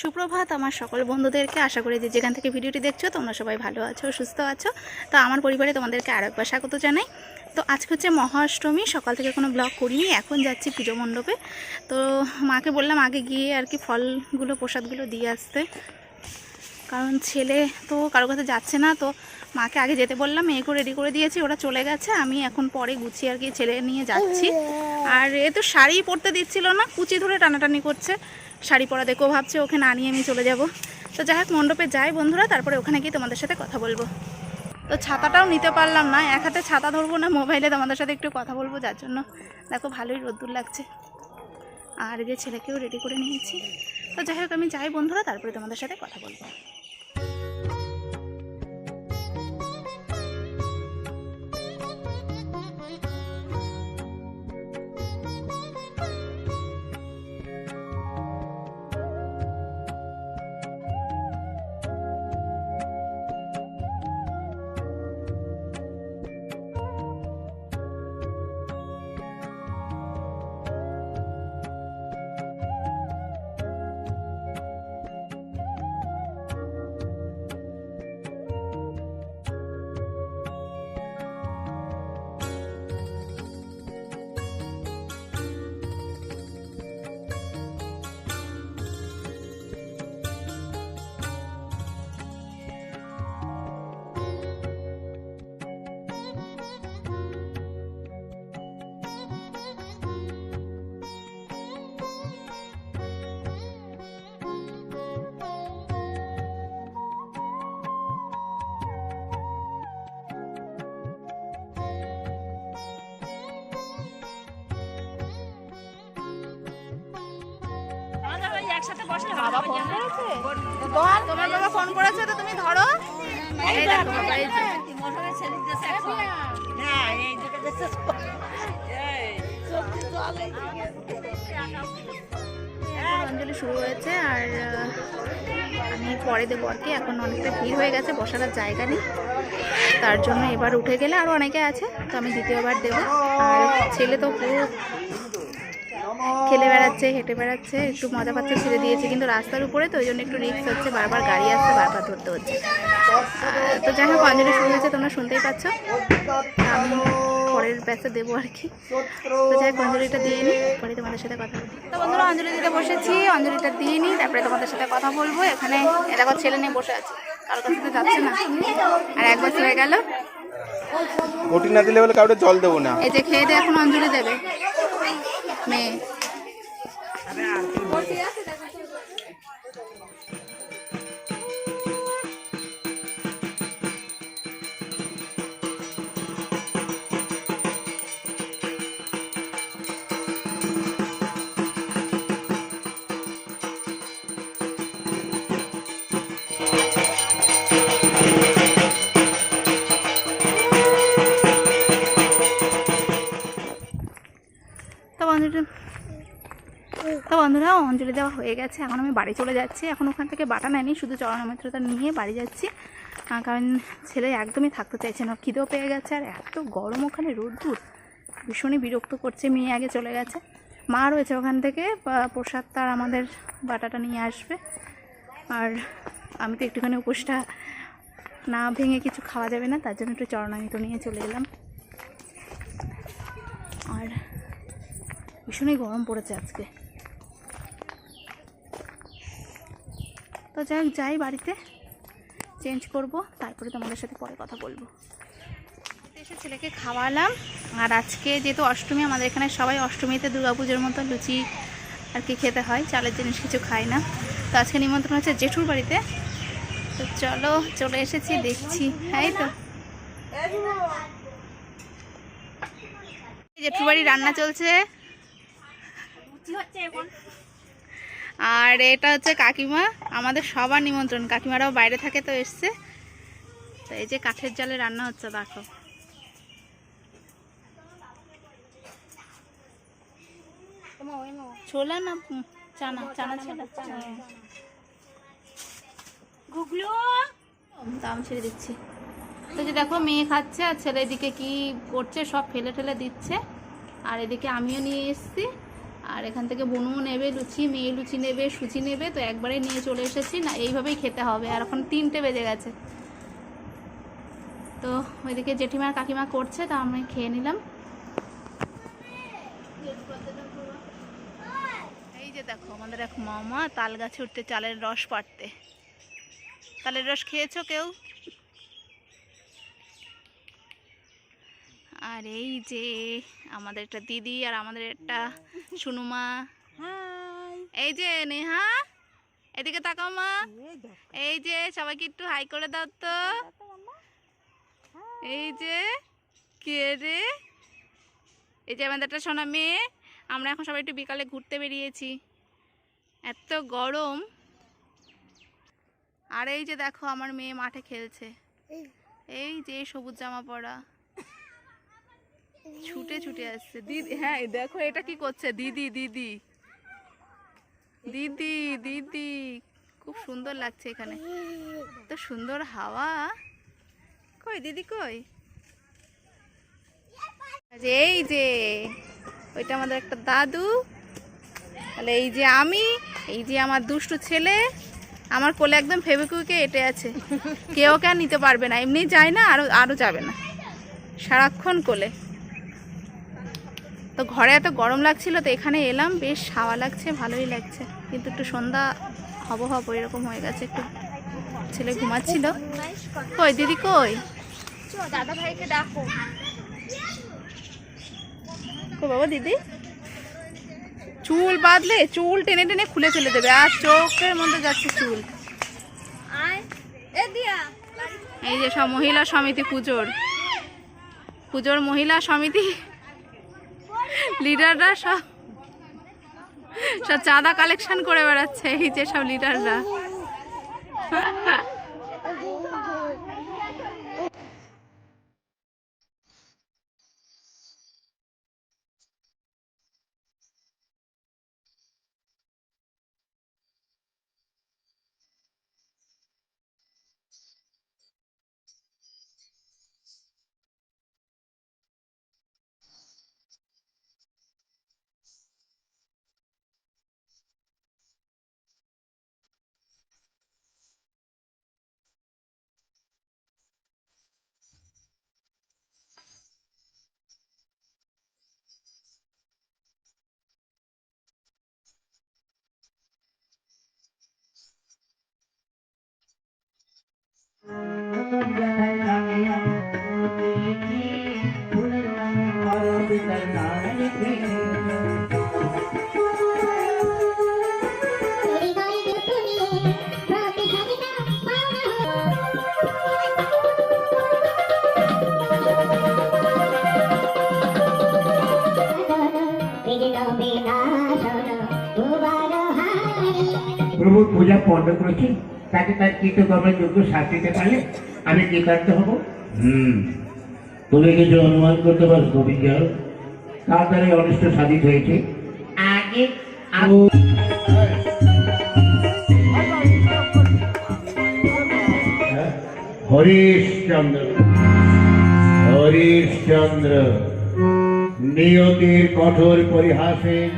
সুপ্রভাত আমার সকল বন্ধুদেরকে। আশা করি যে যেখান থেকে ভিডিওটি দেখছ, তোমরা সবাই ভালো আছো, সুস্থ আছো। তো আমার পরিবারে তোমাদেরকে আরও একবার স্বাগত জানাই। তো আজকে হচ্ছে মহাষ্টমী, সকাল থেকে কোনো ব্লগ করিনি, এখন যাচ্ছি পুজো মণ্ডপে। তো মাকে বললাম আগে গিয়ে আর কি ফলগুলো, প্রসাদগুলো দিয়ে আসতে। কারণ ছেলে তো কারোর কাছে যাচ্ছে না, তো মাকে আগে যেতে বললাম মেয়েকে রেডি করে দিয়েছি, ওরা চলে গেছে, আমি এখন পরে গুছিয়ে আর কি ছেলে নিয়ে যাচ্ছি। আর এ তো শাড়ি পরতে দিচ্ছিল না, কুচি ধরে টানাটানি করছে। শাড়ি পরা দেখো ভাবছে, ওকে না নিয়ে আমি চলে যাব। তো যাই হোক, মণ্ডপে যাই বন্ধুরা, তারপরে ওখানে গিয়ে তোমাদের সাথে কথা বলব। তো ছাতাটাও নিতে পারলাম না, এক হাতে ছাতা ধরবো না মোবাইলে তোমাদের সাথে একটু কথা বলব, যার জন্য দেখো ভালোই রোদ্দুর লাগছে। আর যে ছেলেকেও রেডি করে নিয়েছি। তো যাই হোক, আমি যাই বন্ধুরা, তারপরে তোমাদের সাথে কথা বলব। বাবা ফোন করেছে? তোমার বাবা ফোন করেছে তো তুমি ধরো। এই দেখো বাবা, এই যে। এখন অঞ্জলি শুরু হয়েছে আর আমি পরে দেবো আর কি। এখন অনেকটা ভিড় হয়ে গেছে বসার জায়গা নেই। তার জন্য এবার উঠে গেলে আরও অনেকে আছে তো আমি দ্বিতীয়বার দেবো। আর ছেলে তো পুরো খেলে বেড়াচ্ছে হেঁটে বেড়াচ্ছে একটু মজা পাচ্ছে ছেড়ে দিয়েছে। কিন্তু রাস্তার উপরে তো ওই জন্য একটু রিস্ক হচ্ছে বারবার গাড়ি আসছে বারবার ধরতে হচ্ছে। তো যাই হোক অঞ্জলি শুরু হয়েছে তোমরা শুনতেই পাচ্ছ। আমি পরের ব্যাচে দেবো আর কি। তো যাই হোক অঞ্জলিটা দিয়ে নিই পরে তোমাদের সাথে কথা বলব তো বন্ধুরা অঞ্জলি দিতে বসেছি অঞ্জলিটা দিয়ে নিই তারপরে তোমাদের সাথে কথা বলব। এখানে এটা ছেলে নিয়ে বসে আছে কারোর কাছে তো যাচ্ছে না। আর এক বছর হয়ে গেল। ওটি না দিলে বলে কাউকে জল দেবো না। এই যে খেয়ে দিয়ে এখন অঞ্জলি দেবে। মেয়ে বন্ধুরা অঞ্জলি দেওয়া হয়ে গেছে। এখন আমি বাড়ি চলে যাচ্ছি। এখন ওখান থেকে বাটা নেয়নি, শুধু চরণমিত্রতা নিয়ে বাড়ি যাচ্ছি। কারণ ছেলে একদমই থাকতে চাইছে না। খিদেও পেয়ে গেছে আর এত গরম ওখানে, রোদ্দুর। ভীষণই বিরক্ত করছে, মেয়ে আগে চলে গেছে। মা রয়েছে ওখান থেকে প্রসাদ তার আমাদের বাটাটা নিয়ে আসবে। আর আমি তো একটুখানি উপোসটা না ভেঙে কিছু খাওয়া যাবে না, তার জন্য একটু চরণামিত নিয়ে চলে এলাম। আর ভীষণই গরম পড়েছে আজকে। তো যাই হোক, যাই বাড়িতে। চেঞ্জ করব তারপরে তোমাদের সাথে পরে কথা বলব। এসে ছেলেকে খাওয়ালাম আর আজকে যেহেতু অষ্টমী আমাদের এখানে সবাই অষ্টমীতে দুর্গাপুজোর মতো লুচি আর কি খেতে হয় চালের জিনিস কিছু খায় না। তো আজকে নিমন্ত্রণ হচ্ছে জেঠুর বাড়িতে। তো চলো চলে এসেছি দেখছি। এই তো। জেঠুর বাড়ি রান্না চলছে। আর এটা হচ্ছে কাকিমা আমাদের সবার নিমন্ত্রণ কাকিমারাও বাইরে থাকে তো এসছে। তো এই যে কাঠের জালে রান্না হচ্ছে দেখো। ছোলা না চানা? চানা ছোলা? ঘুগলো দাম ছেড়ে দিচ্ছি। তো যে দেখো মেয়ে খাচ্ছে আর ছেলে এদিকে কি করছে সব ফেলে ঠেলে দিচ্ছে। আর এদিকে আমিও নিয়ে এসেছি। আর এখান থেকে বনুও নেবে, লুচি, মেয়ে লুচি নেবে সুচি নেবে, তো একবারে নিয়ে চলে এসেছি। না, এইভাবেই খেতে হবে। আর এখন তিনটে বেজে গেছে। তো ওইদিকে জেঠিমার কাকিমা করছে, তা আমি খেয়ে নিলাম। এই যে দেখো, আমাদের এক মামা তাল গাছে উঠতে চালের রস পাড়তে। তালের রস খেয়েছো কেউ? আর এই যে আমাদের একটা দিদি আর আমাদের একটা সুনুমা। এই যে নেহা এদিকে তাকাও মা। এই যে সবাইকে একটু হাই করে দাও তো। এই যে কে রে? এই যে আমাদের একটা সোনা মেয়ে আমরা এখন সবাই একটু বিকালে ঘুরতে বেরিয়েছি। এত গরম। আর এই যে দেখো আমার মেয়ে মাঠে খেলছে। এই যে সবুজ জামা পরা। ছুটে ছুটে আসছে। দিদি হ্যাঁ দেখো এটা কি করছে? দিদি দিদি। দিদি দিদি, খুব সুন্দর লাগছে এখানে। তো সুন্দর হাওয়া। কই, দিদি কই? এই যে, ওইটা আমাদের একটা দাদু। তাহলে এই যে আমি, এই যে আমার দুষ্টু ছেলে, আমার কোলে একদম ফেবিকুইকে এটে আছে। কেউ কে আর নিতে পারবে না। এমনি যায় না আরও আরও যাবে না। সারাক্ষণ কোলে। ঘরে এত গরম লাগছিল তো এখানে এলাম বেশ হাওয়া লাগছে ভালোই লাগছে। কিন্তু একটু সন্ধ্যা হব হব এরকম হয়ে গেছে একটু ছেলে ঘুমাচ্ছিল। কই দিদি কই? দাদা ভাইকে ডাকো। কো বাবা দিদি? চুল বাঁধলে চুল টেনে টেনে খুলে ফেলে দেবে আর চোখের মধ্যে যাচ্ছে চুল। এই যে সব মহিলা সমিতি পুজোর। পুজোর মহিলা সমিতি লিডাররা সব সব চাঁদা কালেকশন করে বেড়াচ্ছে এই যে সব লিডাররা প্রভুর পূজা পণ্ড করেছি। তাকে তার কৃতকর্মের যোগ্য শাস্তি দিতে পারলে আমি কৃতার্থ হব। হুম। তুমি কিছু অনুমান করতে পারো তার দ্বারা অনিষ্ট সাধিত হয়েছে। আগে হরিশচন্দ্র হরিশচন্দ্র নিয়তির কঠোর পরিহাসের